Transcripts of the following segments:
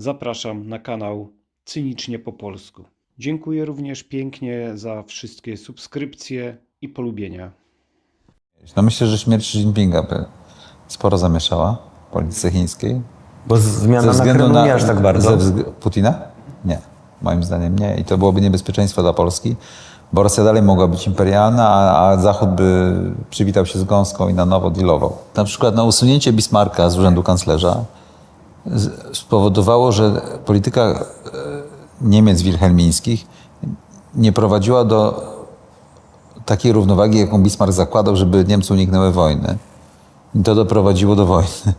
Zapraszam na kanał Cynicznie po polsku. Dziękuję również pięknie za wszystkie subskrypcje i polubienia. No myślę, że śmierć Xi Jinpinga by sporo zamieszała w polityce chińskiej. Bo zmiana na Kremlu nie aż tak bardzo. ze wzg- Putina? Nie. Moim zdaniem nie. I to byłoby niebezpieczeństwo dla Polski, bo Rosja dalej mogła być imperialna, a, a Zachód by przywitał się z gąską i na nowo dealował. Na przykład na usunięcie Bismarcka z urzędu kanclerza spowodowało, że polityka e, Niemiec wilhelmińskich nie prowadziła do takiej równowagi, jaką Bismarck zakładał, żeby Niemcy uniknęły wojny. I to doprowadziło do wojny.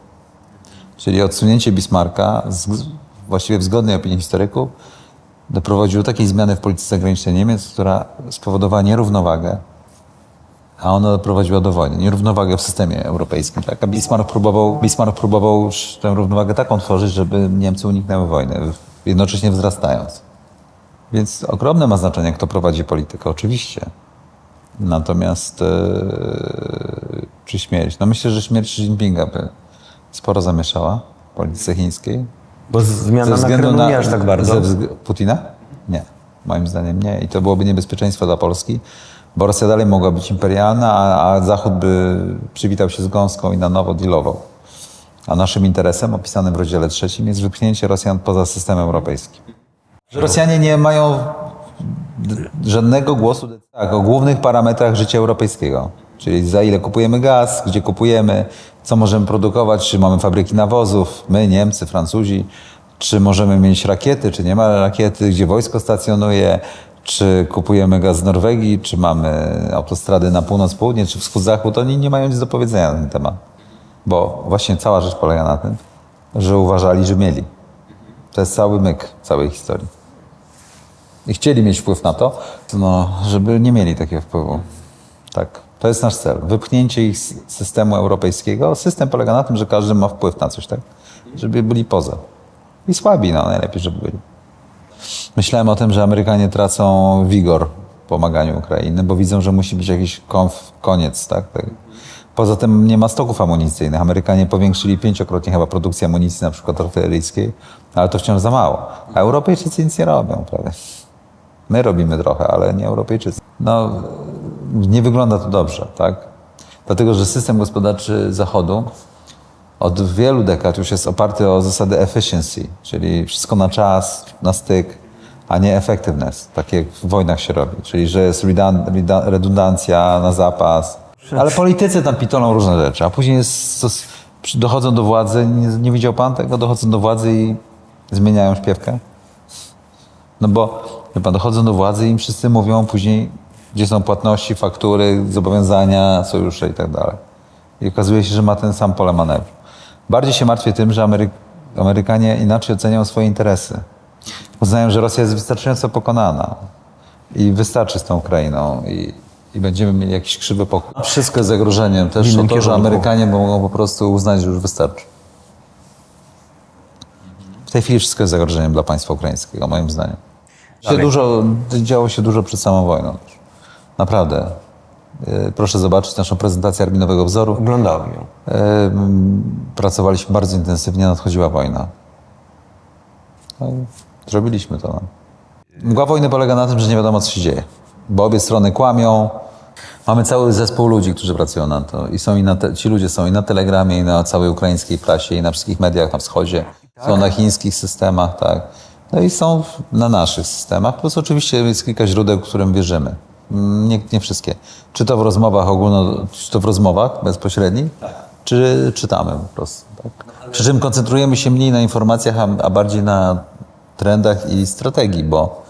Czyli odsunięcie Bismarcka, z, właściwie w zgodnej opinii historyków, doprowadziło do takiej zmiany w polityce zagranicznej Niemiec, która spowodowała nierównowagę, a ona doprowadziła do wojny. Nierównowagę w systemie europejskim. Tak? A Bismarck próbował, Bismarck próbował tę równowagę taką tworzyć, żeby Niemcy uniknęły wojny, jednocześnie wzrastając. Więc ogromne ma znaczenie, kto prowadzi politykę, oczywiście. Natomiast e, czy śmierć? No myślę, że śmierć Xi Jinpinga by sporo zamieszała w polityce chińskiej. Bo zmiana na Kremlu nie aż tak bardzo. ze Putina? Nie. Moim zdaniem nie. I to byłoby niebezpieczeństwo dla Polski, bo Rosja dalej mogła być imperialna, a, a Zachód by przywitał się z gąską i na nowo dealował. A naszym interesem, opisanym w rozdziale trzecim, jest wypchnięcie Rosjan poza system europejski. Rosjanie nie mają żadnego głosu tak, o głównych parametrach życia europejskiego. Czyli za ile kupujemy gaz, gdzie kupujemy, co możemy produkować, czy mamy fabryki nawozów, my, Niemcy, Francuzi, czy możemy mieć rakiety, czy nie ma rakiety, gdzie wojsko stacjonuje, czy kupujemy gaz z Norwegii, czy mamy autostrady na północ, południe, czy wschód-zachód. Oni nie mają nic do powiedzenia na ten temat. Bo właśnie cała rzecz polega na tym, że uważali, że mieli. To jest cały myk całej historii i chcieli mieć wpływ na to, no, żeby nie mieli takiego wpływu. Tak, to jest nasz cel. Wypchnięcie ich z systemu europejskiego. System polega na tym, że każdy ma wpływ na coś, tak? Żeby byli poza. I słabi, no najlepiej, żeby byli. Myślałem o tym, że Amerykanie tracą wigor w pomaganiu Ukrainy, bo widzą, że musi być jakiś konf, koniec, tak? tak? Poza tym nie ma stoków amunicyjnych. Amerykanie powiększyli pięciokrotnie chyba produkcję amunicji, na przykład artyleryjskiej, ale to wciąż za mało. A Europejczycy nic nie robią, prawie. My robimy trochę, ale nie Europejczycy. No, nie wygląda to dobrze, tak? Dlatego, że system gospodarczy Zachodu od wielu dekad już jest oparty o zasady efficiency, czyli wszystko na czas, na styk, a nie effectiveness, tak jak w wojnach się robi. Czyli, że jest redundancja na zapas. Ale politycy tam pitolą różne rzeczy, a później jest, dochodzą do władzy, nie, nie widział pan tego? Dochodzą do władzy i zmieniają śpiewkę? No bo wie pan, dochodzą do władzy i im wszyscy mówią później, gdzie są płatności, faktury, zobowiązania, sojusze i tak dalej. I okazuje się, że ma ten sam pole manewru. Bardziej się martwię tym, że Amery Amerykanie inaczej oceniają swoje interesy. Uznają, że Rosja jest wystarczająco pokonana i wystarczy z tą Ukrainą i, i będziemy mieli jakiś krzywy pokój. Wszystko jest zagrożeniem. Też to, że. Amerykanie mogą po prostu uznać, że już wystarczy. W tej chwili wszystko jest zagrożeniem dla państwa ukraińskiego, moim zdaniem. Się dużo, działo się dużo przed samą wojną. Naprawdę. Yy, Proszę zobaczyć naszą prezentację Arbinowego Wzoru. Oglądałem ją. Yy, Pracowaliśmy bardzo intensywnie, nadchodziła wojna. Zrobiliśmy to. No. Mgła wojny polega na tym, że nie wiadomo, co się dzieje. Bo obie strony kłamią. Mamy cały zespół ludzi, którzy pracują na to. I są i na te, ci ludzie są i na Telegramie, i na całej ukraińskiej prasie, i na wszystkich mediach na wschodzie. Są na chińskich systemach, tak. No i są na naszych systemach. Plus oczywiście jest kilka źródeł, którym wierzymy. Nie, nie wszystkie. Czy to w rozmowach ogólno, czy to w rozmowach bezpośrednich, czy czytamy po prostu. Tak? Przy czym koncentrujemy się mniej na informacjach, a, a bardziej na trendach i strategii, bo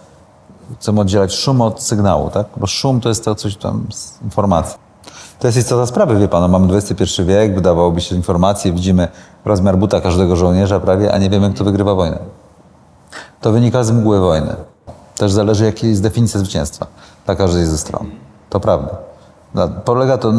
chcemy oddzielać szum od sygnału, tak? Bo szum to jest to coś tam z informacji. To jest istota sprawy, wie pan, no, mamy XXI wiek, wydawałoby się informacje, widzimy rozmiar buta każdego żołnierza prawie, a nie wiemy, kto wygrywa wojnę. To wynika z mgły wojny. Też zależy, jaka jest definicja zwycięstwa dla każdej ze stron. To prawda. No, Polega to.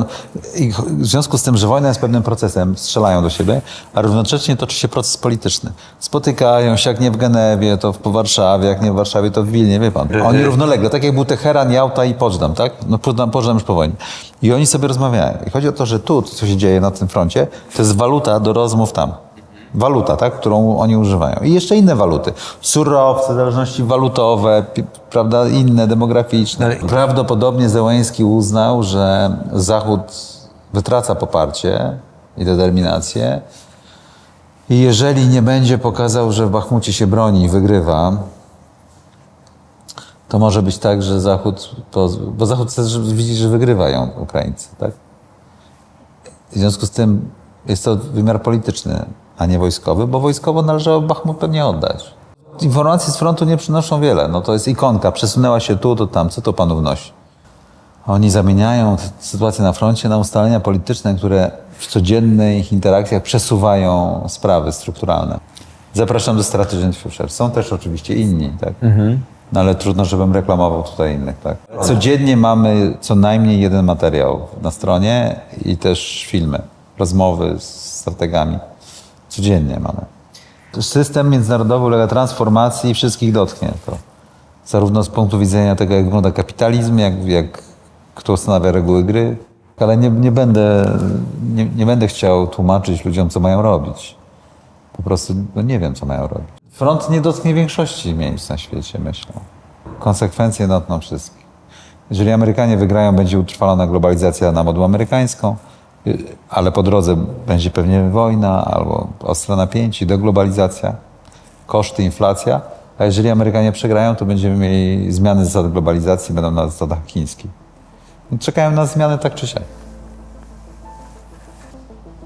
I w związku z tym, że wojna jest pewnym procesem, strzelają do siebie, a równocześnie toczy się proces polityczny. Spotykają się, jak nie w Genewie, to w po Warszawie, jak nie w Warszawie, to w Wilnie, wie pan. Oni równolegle, tak jak był Teheran, Jałta i Poczdam, tak? No Poczdam, Poczdam już po wojnie. I oni sobie rozmawiają. I chodzi o to, że tu, co się dzieje na tym froncie, to jest waluta do rozmów tam. Waluta, tak, którą oni używają. I jeszcze inne waluty. Surowce, zależności walutowe, prawda, inne, demograficzne. Prawdopodobnie Zełęński uznał, że Zachód wytraca poparcie i determinację. I jeżeli nie będzie pokazał, że w Bachmucie się broni i wygrywa, to może być tak, że Zachód, bo Zachód chce, że widzi, że wygrywają Ukraińcy, tak? W związku z tym jest to wymiar polityczny, a nie wojskowy, bo wojskowo należało Bachmut pewnie oddać. Informacje z frontu nie przynoszą wiele. No to jest ikonka, przesunęła się tu, to tam. Co to panu wnosi? Oni zamieniają sytuację na froncie na ustalenia polityczne, które w codziennych interakcjach przesuwają sprawy strukturalne. Zapraszam do Strategy Future. Są też oczywiście inni, tak? No ale trudno, żebym reklamował tutaj innych, tak? Codziennie mamy co najmniej jeden materiał na stronie i też filmy, rozmowy z strategami. Codziennie mamy. System międzynarodowy ulega transformacji i wszystkich dotknie to. Zarówno z punktu widzenia tego, jak wygląda kapitalizm, jak, jak kto ustanawia reguły gry, ale nie, nie, będę, nie, nie będę chciał tłumaczyć ludziom, co mają robić. Po prostu no nie wiem, co mają robić. Front nie dotknie większości miejsc na świecie, myślę. Konsekwencje dotkną wszystkich. Jeżeli Amerykanie wygrają, będzie utrwalona globalizacja na modę amerykańską, ale po drodze będzie pewnie wojna albo ostre napięcie, deglobalizacja, koszty, inflacja. A jeżeli Amerykanie przegrają, to będziemy mieli zmiany zasad globalizacji, będą na zasadach chińskich. Czekają na zmiany tak czy siak.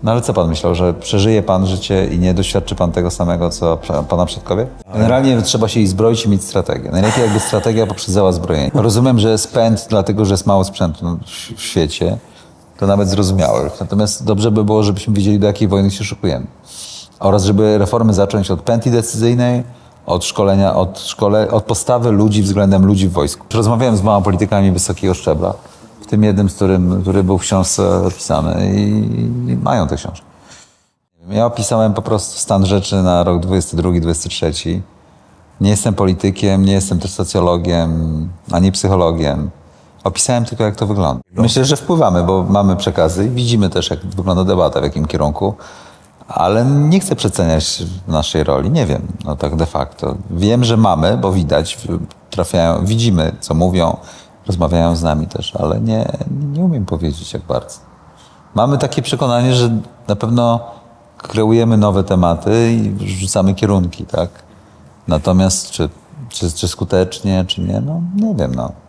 No ale co pan myślał, że przeżyje pan życie i nie doświadczy pan tego samego, co pana przodkowie? Generalnie trzeba się i zbroić i mieć strategię. Najlepiej jakby strategia poprzedzała zbrojenie. Rozumiem, że jest pęd, dlatego że jest mało sprzętu w świecie. To nawet zrozumiałe. Natomiast dobrze by było, żebyśmy wiedzieli, do jakiej wojny się szykujemy. Oraz żeby reformy zacząć od pętli decyzyjnej, od szkolenia, od, szkole, od postawy ludzi względem ludzi w wojsku. Rozmawiałem z małą politykami wysokiego szczebla, w tym jednym, z którym, który był w książce opisany i, mają tę książkę. Ja opisałem po prostu stan rzeczy na rok 22-23. Nie jestem politykiem, nie jestem też socjologiem, ani psychologiem. Opisałem tylko, jak to wygląda. Myślę, że wpływamy, bo mamy przekazy i widzimy też, jak wygląda debata, w jakim kierunku, ale nie chcę przeceniać naszej roli. Nie wiem, no tak de facto. Wiem, że mamy, bo widać, trafiają, widzimy, co mówią, rozmawiają z nami też, ale nie, nie umiem powiedzieć, jak bardzo. Mamy takie przekonanie, że na pewno kreujemy nowe tematy i rzucamy kierunki, tak? Natomiast czy, czy, czy skutecznie, czy nie, no nie wiem, no.